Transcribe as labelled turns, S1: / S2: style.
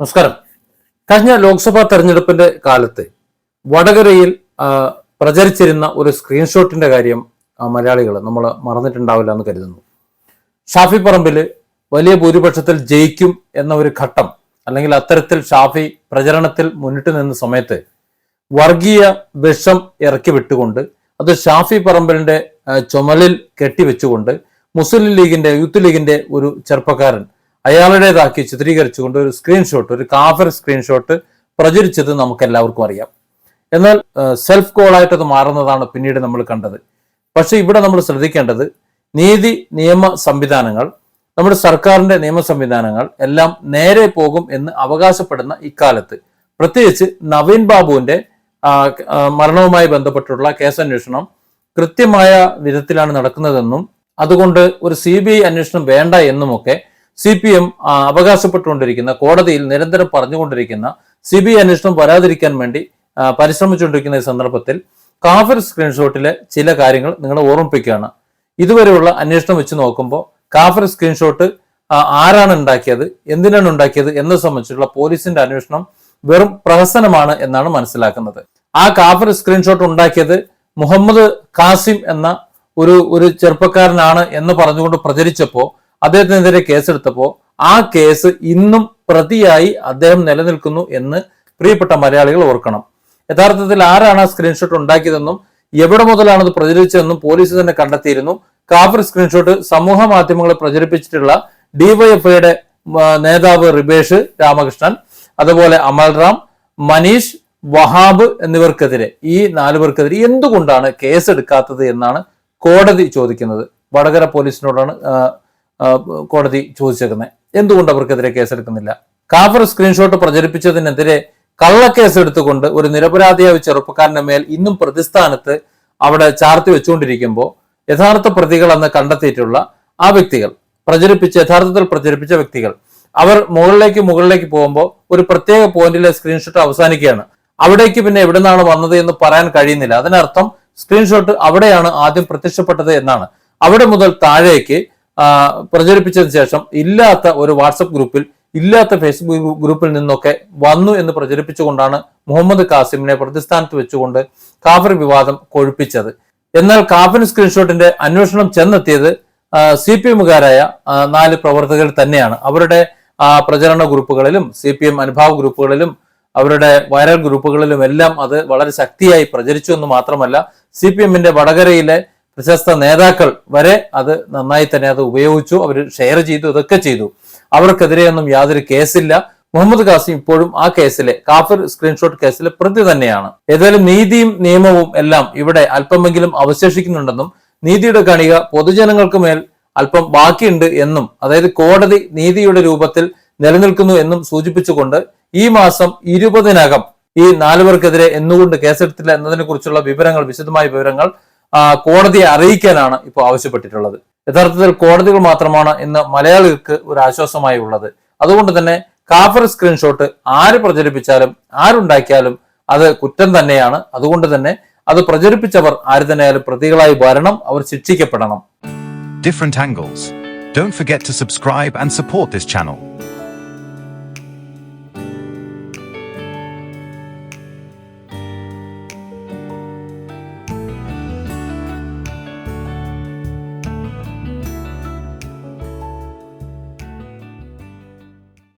S1: നമസ്കാരം. കഴിഞ്ഞ ലോക്സഭാ തെരഞ്ഞെടുപ്പിന്റെ കാലത്ത് വടകരയിൽ പ്രചരിച്ചിരുന്ന ഒരു സ്ക്രീൻഷോട്ടിന്റെ കാര്യം മലയാളികൾ നമ്മൾ മറന്നിട്ടുണ്ടാവില്ല എന്ന് കരുതുന്നു. ഷാഫി പറമ്പിൽ വലിയ ഭൂരിപക്ഷത്തിൽ ജയിക്കും എന്ന ഒരു ഘട്ടം അല്ലെങ്കിൽ അത്തരത്തിൽ ഷാഫി പ്രചരണത്തിൽ മുന്നിട്ട് നിന്ന സമയത്ത് വർഗീയ വിഷം ഇറക്കി വിട്ടുകൊണ്ട് അത് ഷാഫി പറമ്പലിന്റെ ചുമലിൽ കെട്ടിവെച്ചുകൊണ്ട് മുസ്ലിം ലീഗിന്റെ യൂത്ത് ലീഗിന്റെ ഒരു ചെറുപ്പക്കാരൻ അയാളുടേതാക്കി ചിത്രീകരിച്ചുകൊണ്ട് ഒരു സ്ക്രീൻഷോട്ട് ഒരു കാഫർ സ്ക്രീൻഷോട്ട് പ്രചരിച്ചത് നമുക്ക് എല്ലാവർക്കും അറിയാം. എന്നാൽ സെൽഫ് കോളായിട്ട് അത് മാറുന്നതാണ് പിന്നീട് നമ്മൾ കണ്ടത്. പക്ഷെ ഇവിടെ നമ്മൾ ശ്രദ്ധിക്കേണ്ടത് നീതി നിയമ സംവിധാനങ്ങൾ നമ്മുടെ സർക്കാരിന്റെ നിയമ സംവിധാനങ്ങൾ എല്ലാം നേരെ പോകും എന്ന് അവകാശപ്പെടുന്ന ഇക്കാലത്ത്. പ്രത്യേകിച്ച് നവീൻ ബാബുവിന്റെ മരണവുമായി ബന്ധപ്പെട്ടുള്ള കേസന്വേഷണം കൃത്യമായ വിധത്തിലാണ് നടക്കുന്നതെന്നും അതുകൊണ്ട് ഒരു സി ബി ഐ അന്വേഷണം വേണ്ട എന്നുമൊക്കെ സി പി എം അവകാശപ്പെട്ടുകൊണ്ടിരിക്കുന്ന കോടതിയിൽ നിരന്തരം പറഞ്ഞുകൊണ്ടിരിക്കുന്ന സി ബി ഐ അന്വേഷണം വരാതിരിക്കാൻ വേണ്ടി പരിശ്രമിച്ചുകൊണ്ടിരിക്കുന്ന ഈ സന്ദർഭത്തിൽ കാഫിർ സ്ക്രീൻഷോട്ടിലെ ചില കാര്യങ്ങൾ നിങ്ങൾ ഓർമ്മിപ്പിക്കുകയാണ്. ഇതുവരെയുള്ള അന്വേഷണം വെച്ച് നോക്കുമ്പോൾ കാഫിർ സ്ക്രീൻഷോട്ട് ആരാണ് ഉണ്ടാക്കിയത് എന്തിനാണ് ഉണ്ടാക്കിയത് എന്നത് സംബന്ധിച്ചുള്ള പോലീസിന്റെ അന്വേഷണം വെറും പ്രഹസനമാണ് എന്നാണ് മനസ്സിലാക്കുന്നത്. ആ കാഫിർ സ്ക്രീൻഷോട്ട് ഉണ്ടാക്കിയത് മുഹമ്മദ് കാസിം എന്ന ഒരു ഒരു ചെറുപ്പക്കാരനാണ് എന്ന് പറഞ്ഞുകൊണ്ട് പ്രചരിച്ചപ്പോ അദ്ദേഹത്തിനെതിരെ കേസെടുത്തപ്പോ ആ കേസ് ഇന്നും പ്രതിയായി അദ്ദേഹം നിലനിൽക്കുന്നു എന്ന് പ്രിയപ്പെട്ട മലയാളികൾ ഓർക്കണം. യഥാർത്ഥത്തിൽ ആരാണ് ആ സ്ക്രീൻഷോട്ട് ഉണ്ടാക്കിയതെന്നും എവിടെ മുതലാണ് അത് പ്രചരിച്ചതെന്നും പോലീസ് തന്നെ കണ്ടെത്തിയിരുന്നു. കാഫർ സ്ക്രീൻഷോട്ട് സമൂഹ മാധ്യമങ്ങളെ പ്രചരിപ്പിച്ചിട്ടുള്ള ഡിവൈഎഫ്ഐയുടെ നേതാവ് റിബേഷ് രാമകൃഷ്ണൻ അതുപോലെ അമൽറാം മനീഷ് വഹാബ് എന്നിവർക്കെതിരെ ഈ നാലുപേർക്കെതിരെ എന്തുകൊണ്ടാണ് കേസെടുക്കാത്തത് എന്നാണ് കോടതി ചോദിക്കുന്നത്. വടകര പോലീസിനോടാണ് കോടതി ചോദിച്ചേക്കുന്നത് എന്തുകൊണ്ട് അവർക്കെതിരെ കേസെടുക്കുന്നില്ല? കാഫർ സ്ക്രീൻഷോട്ട് പ്രചരിപ്പിച്ചതിനെതിരെ കള്ളക്കേസ് എടുത്തുകൊണ്ട് ഒരു നിരപരാധിയായ ചെറുപ്പക്കാരന്റെ മേൽ ഇന്നും പ്രതിസ്ഥാനത്ത് അവിടെ ചാർത്തി വെച്ചുകൊണ്ടിരിക്കുമ്പോൾ യഥാർത്ഥ പ്രതികൾ എന്ന് കണ്ടെത്തിയിട്ടുള്ള ആ വ്യക്തികൾ പ്രചരിപ്പിച്ച യഥാർത്ഥത്തിൽ പ്രചരിപ്പിച്ച വ്യക്തികൾ. അവർ മുകളിലേക്ക് മുകളിലേക്ക് പോകുമ്പോൾ ഒരു പ്രത്യേക പോയിന്റിലെ സ്ക്രീൻഷോട്ട് അവസാനിക്കുകയാണ്. അവിടേക്ക് പിന്നെ എവിടെ നിന്നാണ് വന്നത് എന്ന് പറയാൻ കഴിയുന്നില്ല. അതിനർത്ഥം സ്ക്രീൻഷോട്ട് അവിടെയാണ് ആദ്യം പ്രത്യക്ഷപ്പെട്ടത് എന്നാണ്. അവിടെ മുതൽ താഴേക്ക് പ്രചരിപ്പിച്ചതിന് ശേഷം ഇല്ലാത്ത ഒരു വാട്സപ്പ് ഗ്രൂപ്പിൽ ഇല്ലാത്ത ഫേസ്ബുക്ക് ഗ്രൂപ്പിൽ നിന്നൊക്കെ വന്നു എന്ന് പ്രചരിപ്പിച്ചുകൊണ്ടാണ് മുഹമ്മദ് കാസിമിനെ പ്രതിസ്ഥാനത്ത് വെച്ചുകൊണ്ട് കാഫർ വിവാദം കൊഴുപ്പിച്ചത്. എന്നാൽ കാഫിൻ സ്ക്രീൻഷോട്ടിന്റെ അന്വേഷണം ചെന്നെത്തിയത് സി പി എമ്മുകാരായ നാല് പ്രവർത്തകർ തന്നെയാണ്. അവരുടെ പ്രചരണ ഗ്രൂപ്പുകളിലും സി പി എം അനുഭാവ ഗ്രൂപ്പുകളിലും അവരുടെ വൈറൽ ഗ്രൂപ്പുകളിലും എല്ലാം അത് വളരെ ശക്തിയായി പ്രചരിച്ചു എന്ന് മാത്രമല്ല സി പി എമ്മിന്റെ വടകരയിലെ പ്രശസ്ത നേതാക്കൾ വരെ അത് നന്നായി തന്നെ അത് ഉപയോഗിച്ചു അവർ ഷെയർ ചെയ്തു ഇതൊക്കെ ചെയ്തു. അവർക്കെതിരെയൊന്നും യാതൊരു കേസില്ല. മുഹമ്മദ് ഖാസിം ഇപ്പോഴും ആ കേസിലെ കാഫിർ സ്ക്രീൻഷോട്ട് കേസിലെ പ്രതി തന്നെയാണ്. ഏതായാലും നീതിയും നിയമവും എല്ലാം ഇവിടെ അല്പമെങ്കിലും അവശേഷിക്കുന്നുണ്ടെന്നും നീതിയുടെ കണിക പൊതുജനങ്ങൾക്ക് മേൽ അല്പം ബാക്കിയുണ്ട് എന്നും അതായത് കോടതി നീതിയുടെ രൂപത്തിൽ നിലനിൽക്കുന്നു എന്നും സൂചിപ്പിച്ചുകൊണ്ട് ഈ മാസം ഇരുപതിനകം ഈ നാലുപേർക്കെതിരെ എന്നുകൊണ്ട് കേസെടുത്തില്ല എന്നതിനെ കുറിച്ചുള്ള വിവരങ്ങൾ വിശദമായ വിവരങ്ങൾ കോടതിയെ അറിയിക്കാനാണ് ഇപ്പോൾ ആവശ്യപ്പെട്ടിട്ടുള്ളത് യഥാർത്ഥത്തിൽ കോടതികൾ മാത്രമാണ് ഇന്ന് മലയാളികൾക്ക് ഒരു ആശ്വാസമായി ഉള്ളത് അതുകൊണ്ട് തന്നെ കാഫർ സ്ക്രീൻഷോട്ട് ആര് പ്രചരിപ്പിച്ചാലും ആരുണ്ടാക്കിയാലും അത് കുറ്റം തന്നെയാണ് അതുകൊണ്ട് തന്നെ അത് പ്രചരിപ്പിച്ചവർ ആര് തന്നെയായാലും പ്രതികളായി വരണം അവർ ശിക്ഷിക്കപ്പെടണം.
S2: Don't forget to subscribe and support this channel.